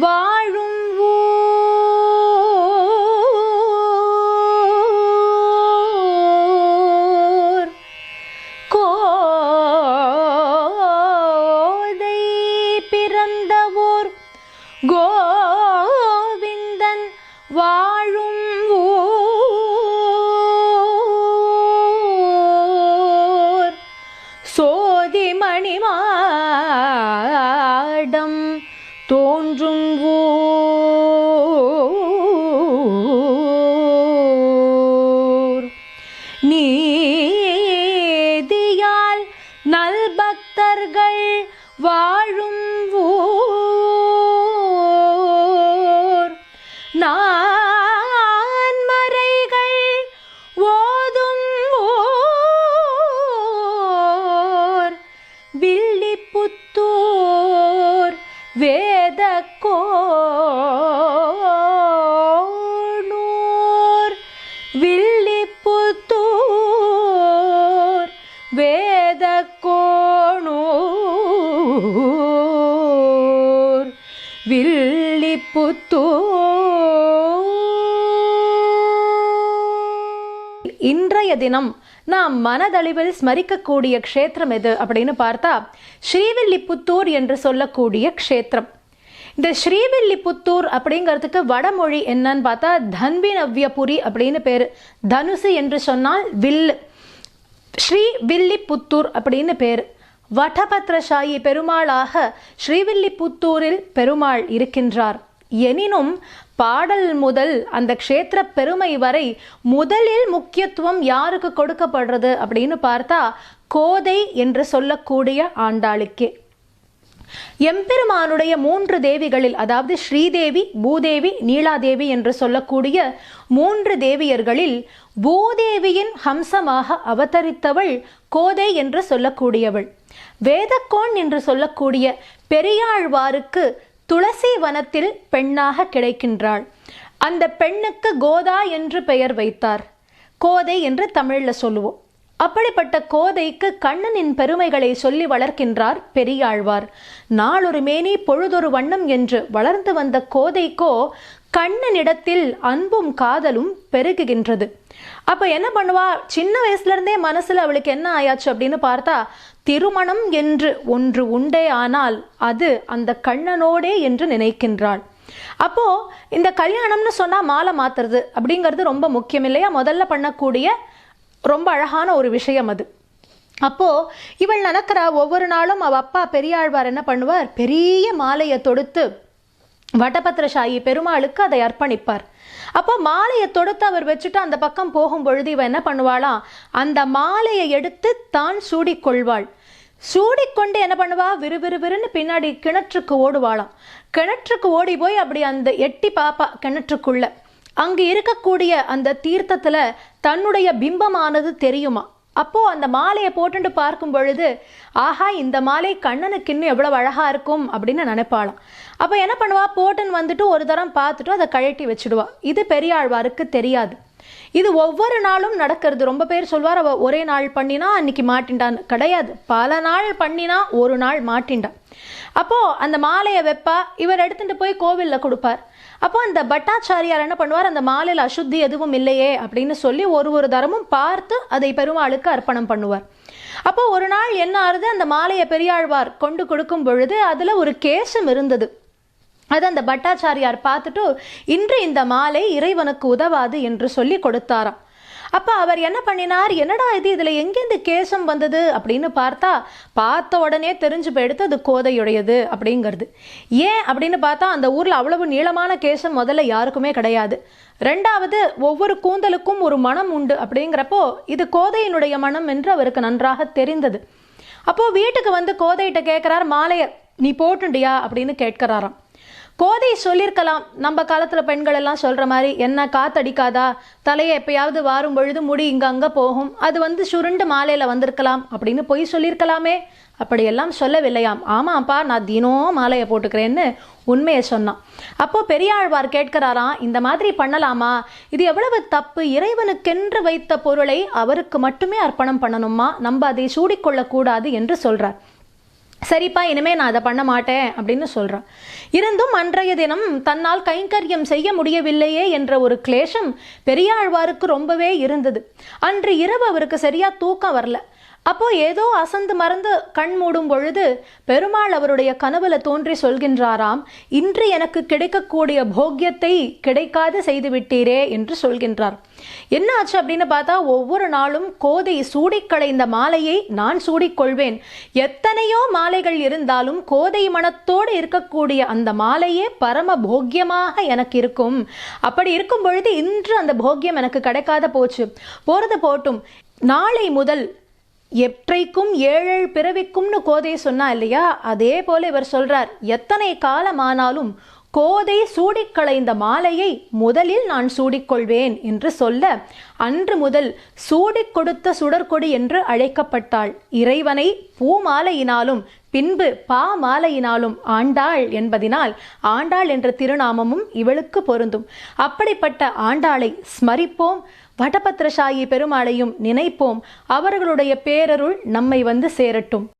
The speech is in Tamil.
Bom, வாழும் ஊர். நான்மறைகள் ஓதும் ஊர். வில்லிபுத்தூர் வேத புத்தூர் வில்லிப்புத்தூர். இன்றைய தினம் நாம் மனதளவில் ஸ்மரிக்கக்கூடிய க்ஷேத்திரம் எது அப்படின்னு பார்த்தா ஸ்ரீவில்லிபுத்தூர் என்று சொல்லக்கூடிய க்ஷேத்திரம். இந்த ஸ்ரீவில்லிபுத்தூர் அப்படிங்கிறதுக்கு வடமொழி என்னன்னு பார்த்தா தன்வி நவ்யபுரி அப்படின்னு பேர். தனுசு என்று சொன்னால் வில்லு ஸ்ரீ வில்லிபுத்தூர் அப்படின்னு பேர். வடபத்ரசாயி பெருமாளாக ஸ்ரீவில்லிபுத்தூரில் பெருமாள் இருக்கின்றார். எனினும் பாடல் முதல் அந்த க்ஷேத்திர பெருமை வரை முதலில் முக்கியத்துவம் யாருக்கு கொடுக்கப்படுறது அப்படின்னு பார்த்தா கோதை என்று சொல்லக்கூடிய ஆண்டாளுக்கே. எம்பெருமானுடைய மூன்று தேவிகளில் அதாவது ஸ்ரீதேவி பூதேவி நீலாதேவி என்று சொல்லக்கூடிய மூன்று தேவியர்களில் பூதேவியின் ஹம்சமாக அவதரித்தவள் கோதை என்று சொல்லக்கூடியவள். வேதக்கோன் என்று சொல்லக்கூடிய பெரியாழ்வாருக்கு துளசி வனத்தில் பெண்ணாக கிடைக்கின்றாள். அந்த பெண்ணுக்கு கோதா என்று பெயர் வைத்தார். கோதை என்று தமிழ்ல சொல்லுவோம். அப்படிப்பட்ட கோதைக்கு கண்ணனின் பெருமைகளை சொல்லி வளர்க்கின்றார் பெரியாழ்வார். நாளொரு மேனி பொழுதொரு வண்ணம் என்று வளர்ந்து வந்த கோதைக்கோ கண்ணனிடத்தில் அன்பும் காதலும் பெருகுகின்றது. அப்ப என்ன பண்ணுவா? சின்ன வயசுல இருந்தே மனசுல அவளுக்கு என்ன ஆயாச்சு அப்படின்னு பார்த்தா திருமணம் என்று ஒன்று உண்டே ஆனால் அது அந்த கண்ணனோடே என்று நினைக்கின்றாள். அப்போ இந்த கல்யாணம்னு சொன்னா மாலை மாத்துறது அப்படிங்கிறது ரொம்ப முக்கியம் இல்லையா? முதல்ல பண்ணக்கூடிய ரொம்ப அழகான ஒரு விஷயம் அது. அப்போது இவள் நடக்கிறா ஒவ்வொரு நாளும் அவள் அப்பா பெரியாழ்வார் என்ன பண்ணுவார்? பெரிய மாலையை தொடுத்து வட்டபத்திரசாயி பெருமாளுக்கு அதை அர்ப்பணிப்பார். அப்போ மாலையை தொடுத்து அவர் வச்சுட்டு அந்த பக்கம் போகும் பொழுது இவன் என்ன பண்ணுவாளாம் அந்த மாலையை எடுத்து தான் சூடிக்கொள்வாள். சூடிக்கொண்டு என்ன பண்ணுவா? விறுவிறுவிறுன்னு பின்னாடி கிணற்றுக்கு ஓடுவாளாம். கிணற்றுக்கு ஓடி போய் அப்படி அந்த எட்டி பாப்பா கிணற்றுக்குள்ள. அங்கு இருக்கக்கூடிய அந்த தீர்த்தத்தில் தன்னுடைய பிம்பமானது தெரியுமா? அப்போ அந்த மாலையை போட்டுட்டு பார்க்கும் பொழுது ஆஹா இந்த மாலை கண்ணனுக்கு இன்னும் எவ்வளவு அழகா இருக்கும் அப்படின்னு நினைப்பாளாம். அப்போ என்ன பண்ணுவா? போட்டுன்னு வந்துட்டு ஒரு தரம் பார்த்துட்டு அதை கழட்டி வச்சுடுவா. இது பெரியாழ்வாருக்கு தெரியாது. இது ஒவ்வொரு நாளும் நடக்கிறது. ரொம்ப பேர் சொல்வார் அவ ஒரே நாள் பண்ணினா அன்னைக்கு மாட்டின்டான்னு. கிடையாது. பல நாள் பண்ணினா ஒரு நாள் மாட்டின்டான் அப்போ அந்த மாலையை வைப்பா இவர் எடுத்துட்டு போய் கோவில்ல கொடுப்பார். அப்போ அந்த பட்டாச்சாரியார் என்ன பண்ணுவார் அந்த மாலையில் அசுத்தி எதுவும் இல்லையே அப்படின்னு சொல்லி ஒரு ஒரு தரமும் பார்த்து அதை பெருமாளுக்கு அர்ப்பணம் பண்ணுவார். அப்போ ஒரு நாள் என்ன ஆறுது அந்த மாலையை பெரியாழ்வார் கொண்டு கொடுக்கும் பொழுது அதில் ஒரு கேசம் இருந்தது. அது அந்த பட்டாச்சாரியார் பார்த்துட்டு இன்று இந்த மாலை இறைவனுக்கு உதவாது என்று சொல்லி கொடுத்தாராம். அப்போ அவர் என்ன பண்ணினார்? என்னடா இது? இதில் எங்கேருந்து கேசம் வந்தது? அப்படின்னு பார்த்தா பார்த்த உடனே தெரிஞ்சு போயிடுத்து அது கோதையுடையது அப்படிங்கிறது. ஏன் அப்படின்னு பார்த்தா அந்த ஊரில் அவ்வளவு நீளமான கேசம் முதல்ல யாருக்குமே கிடையாது. ரெண்டாவது ஒவ்வொரு கூந்தலுக்கும் ஒரு மனம் உண்டு அப்படிங்கிறப்போ இது கோதையினுடைய மனம் என்று அவருக்கு நன்றாக தெரிந்தது. அப்போது வீட்டுக்கு வந்து கோதையிட்ட கேட்குறார் மாலையர் நீ போட்டுண்டியா? அப்படின்னு கேட்கிறாராம். கோதை சொல்லியிருக்கலாம் நம்ம காலத்தில் பெண்கள் எல்லாம் சொல்கிற மாதிரி என்ன காத்தடிக்காதா? தலையை எப்பயாவது வாரும் பொழுது முடி இங்கே அங்கே போகும். அது வந்து சுருண்டு மாலையில் வந்திருக்கலாம். அப்படின்னு பொய் சொல்லியிருக்கலாமே அப்படியெல்லாம் சொல்லவில்லையாம். ஆமாப்பா நான் தினம் மாலையை போட்டுக்கிறேன்னு உண்மையை சொன்னான். அப்போ பெரியாழ்வார் கேட்கிறாராம் இந்த மாதிரி பண்ணலாமா? இது எவ்வளவு தப்பு? இறைவனுக்கென்று வைத்த பொருளை அவருக்கு மட்டுமே அர்ப்பணம் பண்ணணுமா? நம்ம அதை சூடிக்கொள்ளக்கூடாது என்று சொல்றார். சரிப்பா இனிமே நான் அதை பண்ண மாட்டேன் அப்படின்னு சொல்றான். இருந்தும் அன்றைய தினம் தன்னால் கைங்கரியம் செய்ய முடியவில்லையே என்ற ஒரு கிளேஷம் பெரியாழ்வாருக்கு ரொம்பவே இருந்தது. அன்று இரவு அவருக்கு சரியா தூக்கம் வரல. அப்போ ஏதோ அசந்து மறந்து கண் மூடும் பொழுது பெருமாள் அவருடைய கனவுல தோன்றி சொல்கின்றாராம் இன்று எனக்கு கிடைக்கக்கூடிய போக்கியத்தை கிடைக்காது செய்து விட்டீரே என்று சொல்கின்றார். என்ன ஆச்சு அப்படின்னு பார்த்தா ஒவ்வொரு நாளும் கோதை சூடிக்களைந்த மாலையை நான் சூடிக்கொள்வேன் எத்தனையோ மாலைகள் இருந்தாலும் கோதை மனத்தோடு இருக்கக்கூடிய அந்த மாலையே பரம போக்கியமாக எனக்கு இருக்கும். அப்படி இருக்கும் பொழுது இன்று அந்த போக்கியம் எனக்கு கிடைக்காத போச்சு. போறது போட்டும். நாளை முதல் எற்றைக்கும் ஏழேழு பிறவிக்கும்னு கோதை சொன்னா இல்லையா? அதே போல இவர் சொல்றார் எத்தனை காலமானாலும் கோதை சூடிக்களைந்த மாலையை முதலில் நான் சூடிக்கொள்வேன் என்று சொல்ல அன்று முதல் சூடிக் கொடுத்த சுடற்கொடி என்று அழைக்கப்பட்டாள். இறைவனை பூமாலையினாலும் பின்பு பா மாலையினாலும் ஆண்டாள் என்பதினால் ஆண்டாள் என்ற திருநாமமும் இவளுக்கு பொருந்தும். அப்படிப்பட்ட ஆண்டாளை ஸ்மரிப்போம். வடபத்திரசாயி பெருமாளையும் நினைப்போம். அவர்களுடைய பேரருள் நம்மை வந்து சேரட்டும்.